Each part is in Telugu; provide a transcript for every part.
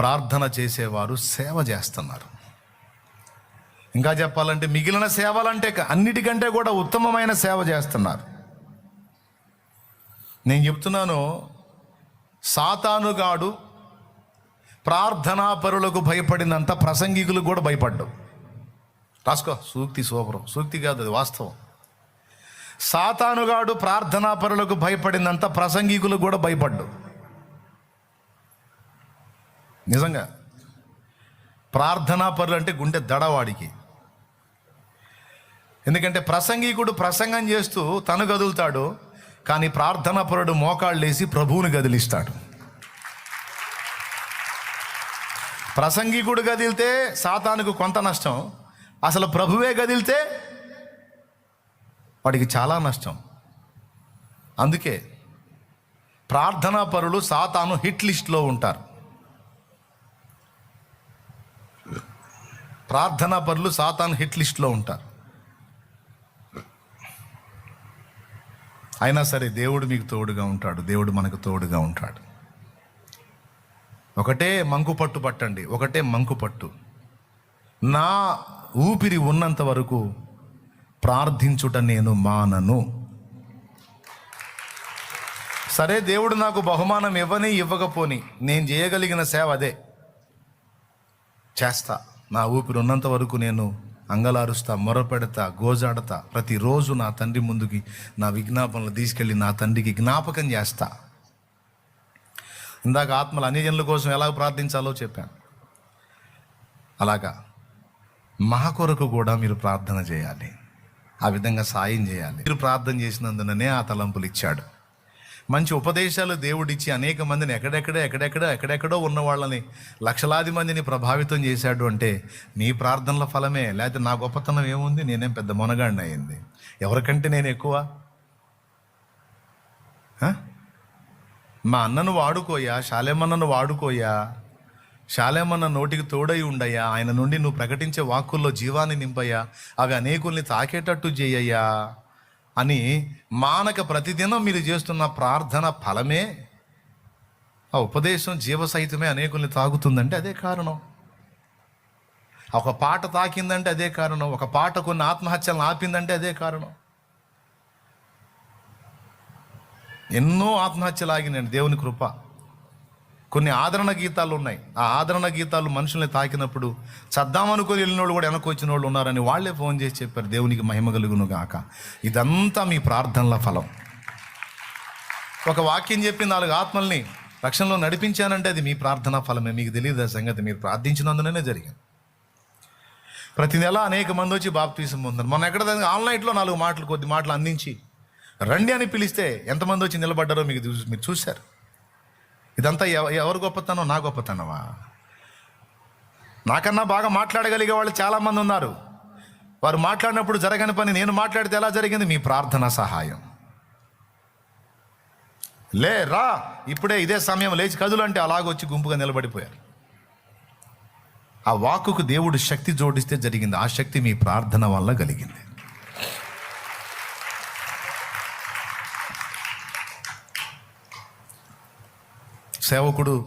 ప్రార్థన చేసేవారు సేవ చేస్తున్నారు. ఇంకా చెప్పాలంటే మిగిలిన సేవలంటే అన్నిటికంటే కూడా ఉత్తమమైన సేవ చేస్తున్నారు. నేను చెప్తున్నాను సాతానుగాడు ప్రార్థనాపరులకు భయపడినంత ప్రసంగికులు కూడా భయపడ్డు రాసుకో సూక్తి శోభరం సూక్తి కాదు అది వాస్తవం. సాతానుగాడు ప్రార్థనాపరులకు భయపడినంత ప్రసంగికులు కూడా భయపడ్డు నిజంగా ప్రార్థనాపరులు అంటే గుండె దడవాడికి ఎందుకంటే ప్రసంగికుడు ప్రసంగం చేస్తూ తను గదులుతాడు కానీ ప్రార్థనాపరుడు మోకాళ్ళు వేసి ప్రభువుని గదిలిస్తాడు. ప్రసంగికుడు గదిలితే సాతానుకు కొంత నష్టం అసలు ప్రభువే గదిలితే వాడికి చాలా నష్టం. అందుకే ప్రార్థనా పరులు సాతాను హిట్ లిస్ట్లో ఉంటారు. ప్రార్థనా పరులు సాతాన్ హిట్ లిస్ట్లో ఉంటారు అయినా సరే దేవుడు మీకు తోడుగా ఉంటాడు దేవుడు మనకు తోడుగా ఉంటాడు. ఒకటే మంకు పట్టు పట్టండి ఒకటే మంకు పట్టు. నా ఊపిరి ఉన్నంత వరకు ప్రార్థించుట నేను మానను. సరే దేవుడు నాకు బహుమానం ఇవ్వని ఇవ్వకపోని నేను చేయగలిగిన సేవ అదే. చేస్తా. నా ఊపిరి ఉన్నంత వరకు నేను అంగలారుస్తా మొరపెడతా గోజాడతా ప్రతిరోజు నా తండ్రి ముందుకి నా విజ్ఞాపనలు తీసుకెళ్ళి నా తండ్రికి జ్ఞాపకం చేస్తా. ఇందాక ఆత్మలు అన్యజనుల కోసం ఎలా ప్రార్థించాలో చెప్పాను. అలాగా మా కొరకు కూడా మీరు ప్రార్థన చేయాలి. ఆ విధంగా సాయం చేయాలి. మీరు ప్రార్థన చేసినందుననే ఆ తలంపులు ఇచ్చాడు. మంచి ఉపదేశాలు దేవుడిచ్చి అనేక మందిని ఎక్కడెక్కడ ఎక్కడెక్కడ ఎక్కడెక్కడో ఉన్న వాళ్ళని లక్షలాది మందిని ప్రభావితం చేశాడు అంటే నీ ప్రార్థనల ఫలమే లేకపోతే నా గొప్పతనం ఏముంది? నేనేం పెద్ద మొనగాడిని అయింది ఎవరికంటే నేను ఎక్కువ? మా అన్నను వాడుకోయా? శాలేమన్నను వాడుకోయా? శాలేమన్న నోటికి తోడై ఉండయ్యా ఆయన నుండి నువ్వు ప్రకటించే వాక్కుల్లో జీవాన్ని నింపయ్యా అవి అనేకుల్ని తాకేటట్టు చేయయ్యా అని మానక ప్రతిదినం మీరు చేస్తున్న ప్రార్థన ఫలమే ఆ ఉపదేశం జీవసహితమే అనేకుల్ని తాగుతుందంటే అదే కారణం. ఒక పాట తాకిందంటే అదే కారణం. ఒక పాట కొన్ని ఆత్మహత్యలను ఆపిందంటే అదే కారణం. ఎన్నో ఆత్మహత్యలు ఆగినాయండి దేవుని కృప. కొన్ని ఆదరణ గీతాలు ఉన్నాయి. ఆ ఆదరణ గీతాలు మనుషుల్ని తాకినప్పుడు చద్దామనుకొని వెళ్ళిన వాళ్ళు కూడా వెనక్కి వచ్చిన వాళ్ళు ఉన్నారని వాళ్ళే ఫోన్ చేసి చెప్పారు దేవునికి మహిమ కలుగును గాక. ఇదంతా మీ ప్రార్థనల ఫలం. ఒక వాక్యం చెప్పి నాలుగు ఆత్మల్ని రక్షణలో నడిపించానంటే అది మీ ప్రార్థనా ఫలమే. మీకు తెలియదు ఆ సంగతి. మీరు ప్రార్థించినందుననే జరిగింది. ప్రతి నెల అనేక మంది వచ్చి బాప్తీసం పొందారు మొన్న ఎక్కడ ఆన్లైన్లో నాలుగు మాటలు కొద్ది మాటలు అందించి రండి అని పిలిస్తే ఎంతమంది వచ్చి నిలబడ్డారో మీకు మీరు చూశారు. ఇదంతా ఎవ- ఎవరు గొప్పతనం? నా గొప్పతనమా? నాకన్నా బాగా మాట్లాడగలిగే వాళ్ళు చాలామంది ఉన్నారు. వారు మాట్లాడినప్పుడు జరగని పని నేను మాట్లాడితే ఎలా జరిగింది? మీ ప్రార్థన సహాయం. లే రా! ఇప్పుడే ఇదే సమయం లేచి కదులు అంటే అలాగొచ్చి గుంపుగా నిలబడిపోయారు. ఆ వాక్కుకు దేవుడు శక్తి జోడిస్తే జరిగింది. ఆ శక్తి మీ ప్రార్థన వల్ల కలిగింది. సేవకుడు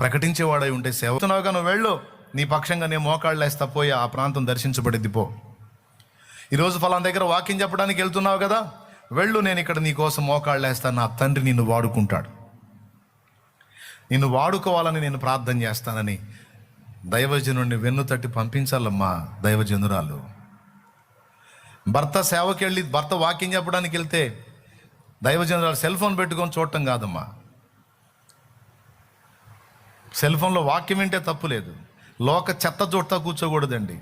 ప్రకటించేవాడై ఉంటే సేవకున్నావుగా నువ్వు వెళ్ళు. నీ పక్షంగా నేను మోకాళ్ళేస్తా పోయి ఆ ప్రాంతం దర్శించబడిద్ది పో. ఈరోజు ఫలాన్ దగ్గర వాకింగ్ చెప్పడానికి వెళ్తున్నావు కదా? వెళ్ళు నేను ఇక్కడ నీ కోసం మోకాళ్ళు నా తండ్రి నిన్ను వాడుకుంటాడు. నిన్ను వాడుకోవాలని నేను ప్రార్థన చేస్తానని దైవజనుడిని వెన్ను తట్టి పంపించాలమ్మా దైవజనురాలు. భర్త సేవకి వెళ్ళి భర్త వాకింగ్ చెప్పడానికి వెళ్తే దైవజనురాలు సెల్ ఫోన్ పెట్టుకొని చూడటం కాదమ్మా. సెల్ ఫోన్లో వాక్యం వింటే తప్పు లేదు. లోక చెత్త చూడతా కూర్చోకూడదండి.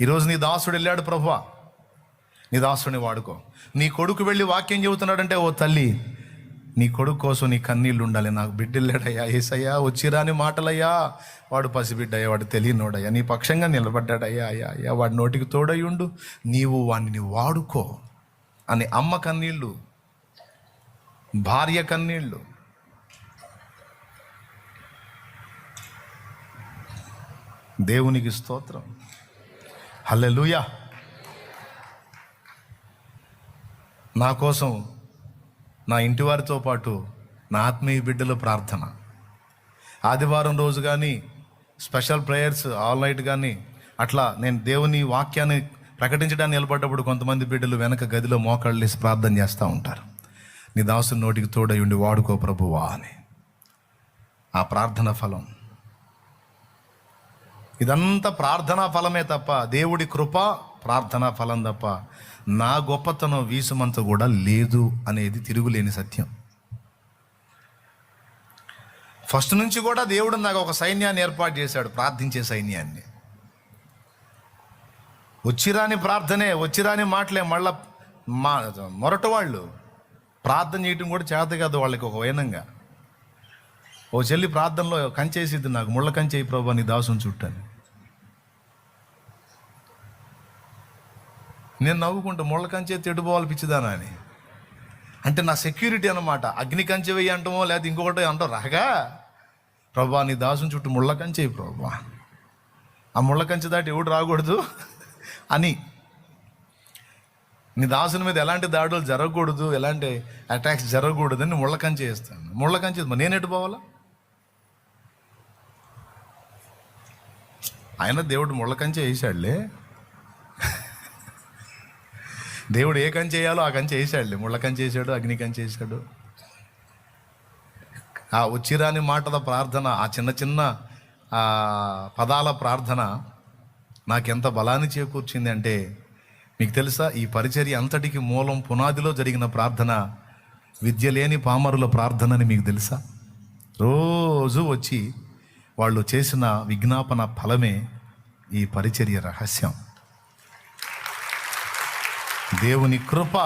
ఈరోజు నీ దాసుడు వెళ్ళాడు ప్రభువా. నీ దాసుడిని వాడుకో. నీ కొడుకు వెళ్ళి వాక్యం చెబుతున్నాడంటే ఓ తల్లి నీ కొడుకు కోసం నీ కన్నీళ్ళు ఉండాలి. నాకు బిడ్డెళ్ళాడయ్యా ఏసయ్యా వచ్చిరాని మాటలయ్యా. వాడు పసిబిడ్డయ్యా వాడు తెలియనోడయ్యా. నీ పక్షంగా నిలబడ్డాడయ్యా అయ్యా అయ్యా. వాడి నోటికి తోడయ్యుండు నీవు వాడిని వాడుకో అని అమ్మ కన్నీళ్ళు భార్య కన్నీళ్ళు దేవునికి స్తోత్రం. హల్లెలూయా. నా కోసం నా ఇంటివారితో పాటు నా ఆత్మీయ బిడ్డల ప్రార్థన. ఆదివారం రోజు కానీ స్పెషల్ ప్రేయర్స్ ఆల్ నైట్ కానీ అట్లా నేను దేవుని వాక్యాన్ని ప్రకటించడానికి నిలబడ్డప్పుడు కొంతమంది బిడ్డలు వెనక గదిలో మోకాళ్ళేసి ప్రార్థన చేస్తూ ఉంటారు. నీ దాసుని నోటికి తోడై ఉండి వాడుకో ప్రభువా అని. ఆ ప్రార్థన ఫలం. ఇదంతా ప్రార్థనా ఫలమే తప్ప దేవుడి కృప ప్రార్థనా ఫలం తప్ప. నా గొప్పతనం వీసుమంత కూడా లేదు అనేది తిరుగులేని సత్యం. ఫస్ట్ నుంచి కూడా దేవుడు నాకు ఒక సైన్యాన్ని ఏర్పాటు చేశాడు ప్రార్థించే సైన్యాన్ని. వచ్చిరాని ప్రార్థనే వచ్చిరాని మాటలే మళ్ళా మా మొరట వాళ్ళు ప్రార్థన చేయటం కూడా చేత కాదు వాళ్ళకి ఒక వైనంగా. ఓ చెల్లి ప్రార్థనలో కంచేసిద్ది నాకు ముళ్ళ కంచేయి ప్రభు నీ దాసుని చుట్టని. నేను నవ్వుకుంటా ముళ్ళ కంచే తెడుపోవాలి పిచ్చిదానా అని. అంటే నా సెక్యూరిటీ అనమాట అగ్ని కంచె వెయ్యి అంటామో లేదా ఇంకొకటి అంటాం రాగా? ప్రభా నీ దాసుని చుట్టూ ముళ్ళ కంచె ప్రభా. ఆ ముళ్ళ కంచె దాటి ఎవడు రాకూడదు? అని. నీ దాసుని మీద ఎలాంటి దాడులు జరగకూడదు ఎలాంటి అటాక్స్ జరగకూడదు అని ముళ్ళ కంచె వేస్తాను. ముళ్ళ కంచె నేను ఎటు పోవాలా? ఆయన దేవుడు ముళ్ళ కంచె వేసాడులే దేవుడు ఏ కంచె వేయాలో ఆ కంచె వేసాడులే ముళ్ళ కంచె వేసాడు అగ్ని కంచె వేసాడు ఆ ఉచ్చిరాని మాటల ప్రార్థన ఆ చిన్న చిన్న పదాల ప్రార్థన నాకెంత బలాన్ని చేకూర్చింది అంటే మీకు తెలుసా ఈ పరిచర్య అంతటికి మూలం పునాదిలో జరిగిన ప్రార్థన విద్య లేని పామరుల ప్రార్థన అని మీకు తెలుసా? రోజు వచ్చి వాళ్ళు చేసిన విజ్ఞాపన ఫలమే ఈ పరిచర్య రహస్యం. దేవుని కృప.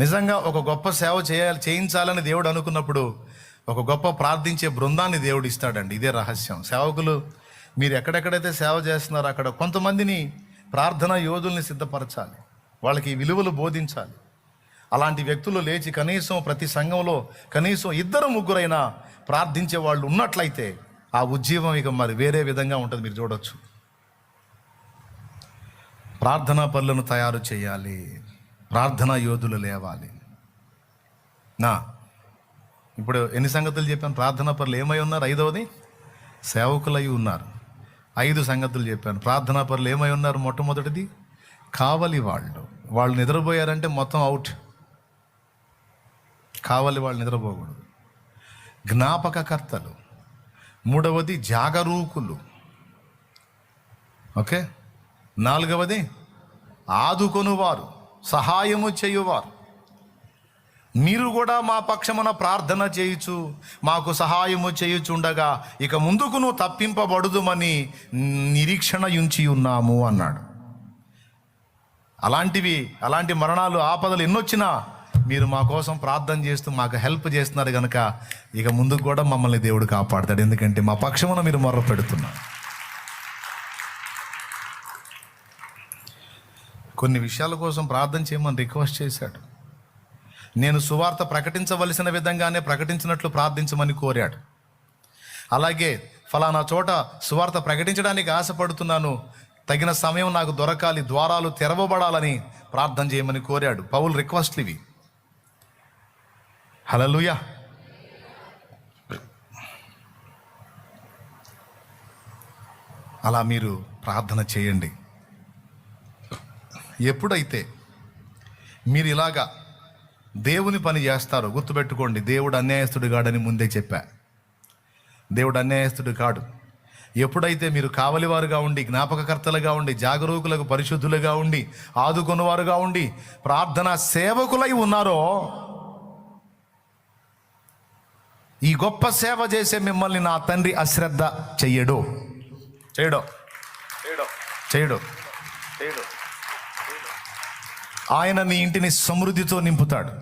నిజంగా ఒక గొప్ప సేవ చేయాలి చేయించాలని దేవుడు అనుకున్నప్పుడు ఒక గొప్ప ప్రార్థించే బృందాన్ని దేవుడు ఇస్తాడండి. ఇదే రహస్యం. సేవకులు మీరు ఎక్కడెక్కడైతే సేవ చేస్తున్నారో అక్కడ కొంతమందిని ప్రార్థన యోధుల్ని సిద్ధపరచాలి. వాళ్ళకి విలువలు బోధించాలి. అలాంటి వ్యక్తులు లేచి కనీసం ప్రతి సంఘంలో కనీసం ఇద్దరు ముగ్గురైనా ప్రార్థించే వాళ్ళు ఉన్నట్లయితే ఆ ఉజ్జీవం ఇక మరి వేరే విధంగా ఉంటుంది మీరు చూడొచ్చు. ప్రార్థనా పనులను తయారు చేయాలి. ప్రార్థనా యోధులు లేవాలి. నా ఇప్పుడు ఎన్ని సంగతులు చెప్పాను? ప్రార్థనా పనులు ఏమై ఉన్నారు? ఐదవది సేవకులై ఉన్నారు. ఐదు సంగతులు చెప్పాను. ప్రార్థనా పనులు ఏమై ఉన్నారు? మొట్టమొదటిది కావలి వాళ్ళు. వాళ్ళు నిద్రపోయారంటే మొత్తం అవుట్ కావలి వాళ్ళు నిద్రపోకూడదు. జ్ఞాపకకర్తలు. మూడవది జాగరూకులు. ఓకే? నాలుగవది ఆదుకొనువారు సహాయము చేయువారు. మీరు కూడా మా పక్షమున ప్రార్థన చేయుచు మాకు సహాయము చేయుచుండగా ఇక ముందుకు నువ్వు తప్పింపబడుదుమని నిరీక్షణ ఉంచి ఉన్నాము అన్నాడు. అలాంటివి అలాంటి మరణాలు ఆపదలు ఎన్నొచ్చినా మీరు మా కోసం ప్రార్థన చేస్తూ మాకు హెల్ప్ చేస్తున్నారు కనుక ఇక ముందుకు కూడా మమ్మల్ని దేవుడు కాపాడతాడు. ఎందుకంటే మా పక్షమున మీరు మొర్ర పెడుతున్నారు. కొన్ని విషయాల కోసం ప్రార్థన చేయమని రిక్వెస్ట్ చేశాడు. నేను సువార్త ప్రకటించవలసిన విధంగానే ప్రకటించినట్లు ప్రార్థించమని కోరాడు. అలాగే ఫలానా చోట సువార్త ప్రకటించడానికి ఆశపడుతున్నాను. తగిన సమయం నాకు దొరకాలి ద్వారాలు తెరవబడాలని ప్రార్థన చేయమని కోరాడు. పౌల్ రిక్వెస్ట్లు ఇవి. హలలుయా అలా మీరు ప్రార్థన చేయండి. ఎప్పుడైతే మీరు ఇలాగా దేవుని పని చేస్తారో గుర్తుపెట్టుకోండి దేవుడు అన్యాయస్తుడు కాడని ముందే చెప్పా. దేవుడు అన్యాయస్తుడు కాడు. ఎప్పుడైతే మీరు కావలివారుగా ఉండి జ్ఞాపకకర్తలుగా ఉండి జాగరూకులకు పరిశుద్ధులుగా ఉండి ఆదుకొనువారుగా ఉండి ప్రార్థన సేవకులై ఉన్నారో ఈ గొప్ప సేవ చేసే మిమ్మల్ని నా తండ్రి అశ్రద్ధ చెయ్యడు. చేయడు చేయడు చేయడు ఆయన నీ ఇంటిని సమృద్ధితో నింపుతాడు.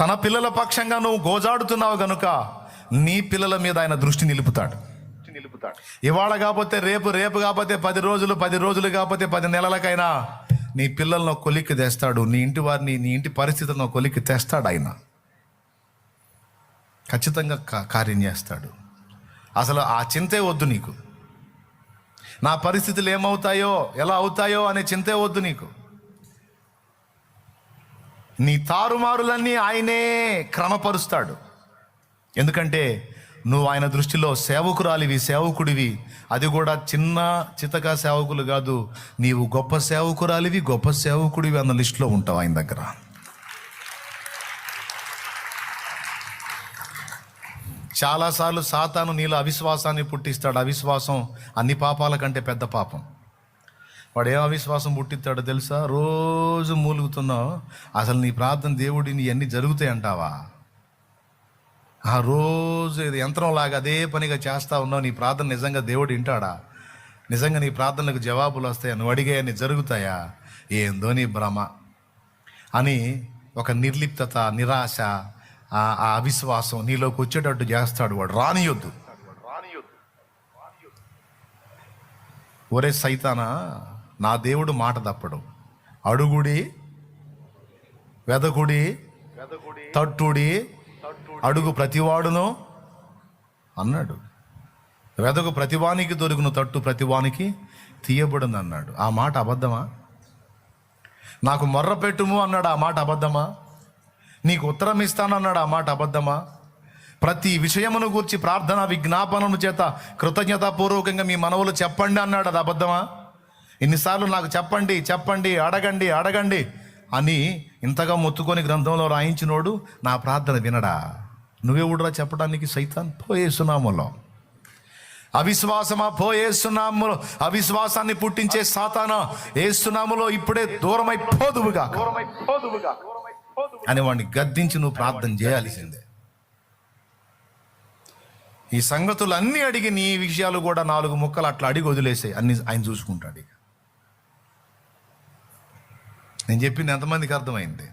తన పిల్లల పక్షంగా నువ్వు గోజాడుతున్నావు గనుక నీ పిల్లల మీద ఆయన దృష్టి నిలుపుతాడు. ఇవాళ కాకపోతే రేపు రేపు కాకపోతే పది రోజులు పది రోజులు కాకపోతే పది నెలలకైనా నీ పిల్లలను కొలిక్కి తెస్తాడు. నీ ఇంటి వారిని నీ ఇంటి పరిస్థితులను కొలిక్కి తెస్తాడు ఆయన. ఖచ్చితంగా కార్యం చేస్తాడు. అసలు ఆ చింతే వద్దు నీకు. నా పరిస్థితులు ఏమవుతాయో ఎలా అవుతాయో అనే చింతే వద్దు నీకు. నీ తారుమారులన్నీ ఆయనే క్రమపరుస్తాడు. ఎందుకంటే నువ్వు ఆయన దృష్టిలో సేవకురాలివి సేవకుడివి. అది కూడా చిన్న చితక సేవకులు కాదు నీవు గొప్ప సేవకురాలివి గొప్ప సేవకుడివి అన్న లిస్టులో ఉంటావు ఆయన దగ్గర. చాలాసార్లు సాతాను నీలో అవిశ్వాసాన్ని పుట్టిస్తాడు. అవిశ్వాసం అన్ని పాపాల కంటే పెద్ద పాపం. వాడు ఏ అవిశ్వాసం పుట్టిస్తాడో తెలుసా? రోజు మూలుగుతున్నావు. అసలు నీ ప్రార్థన దేవుడిని అన్నీ జరుగుతాయి అంటావా? ఆ రోజు ఇది యంత్రంలాగా అదే పనిగా చేస్తా ఉన్నావు. నీ ప్రార్థన నిజంగా దేవుడు వింటాడా? నిజంగా నీ ప్రార్థనలకు జవాబులు వస్తాయా? నువ్వు అడిగాయని జరుగుతాయా? ఏందో నీ భ్రమ అని ఒక నిర్లిప్తత నిరాశ ఆ ఆ అవిశ్వాసం నీలోకి వచ్చేటట్టు చేస్తాడు వాడు. రానియొద్దు. ఒరే సైతానా నా దేవుడు మాట తప్పడు. అడుగుడి వెదకుడి తట్టుడి అడుగు ప్రతివాడును అన్నాడు. వెదకు ప్రతివానికి దొరుకును తట్టు ప్రతివానికి తీయబడింది అన్నాడు ఆ మాట అబద్ధమా? నాకు మొర్ర పెట్టుము అన్నాడు. ఆ మాట అబద్ధమా? నీకు ఉత్తరం ఇస్తానన్నాడు ఆ మాట అబద్ధమా? ప్రతి విషయమును గూర్చి ప్రార్థన విజ్ఞాపనము చేత కృతజ్ఞతాపూర్వకంగా మీ మనవులు చెప్పండి అన్నాడు. అది అబద్ధమా? ఇన్నిసార్లు నాకు చెప్పండి చెప్పండి అడగండి అడగండి అని ఇంతగా మొత్తుకొని గ్రంథంలో రాయించినోడు నా ప్రార్థన వినడా? నువ్వెవడురా చెప్పడానికి సైతాన్? పోయేసునాములో అవిశ్వాసమా? పోయేసునాములో అవిశ్వాసాన్ని పుట్టించే సాతాన? ఏసునాములో ఇప్పుడే దూరమై దూరమైపోదువుగా అని వాడిని గద్దించి నువ్వు ప్రార్థన చేయాల్సిందే. ఈ సంగతులు అన్నీ అడిగి నీ విషయాలు కూడా నాలుగు ముక్కలు అట్లా అడిగి వదిలేసాయి. అన్ని ఆయన చూసుకుంటాడు ఇక. నేను చెప్పింది ఎంతమందికి అర్థమైంది?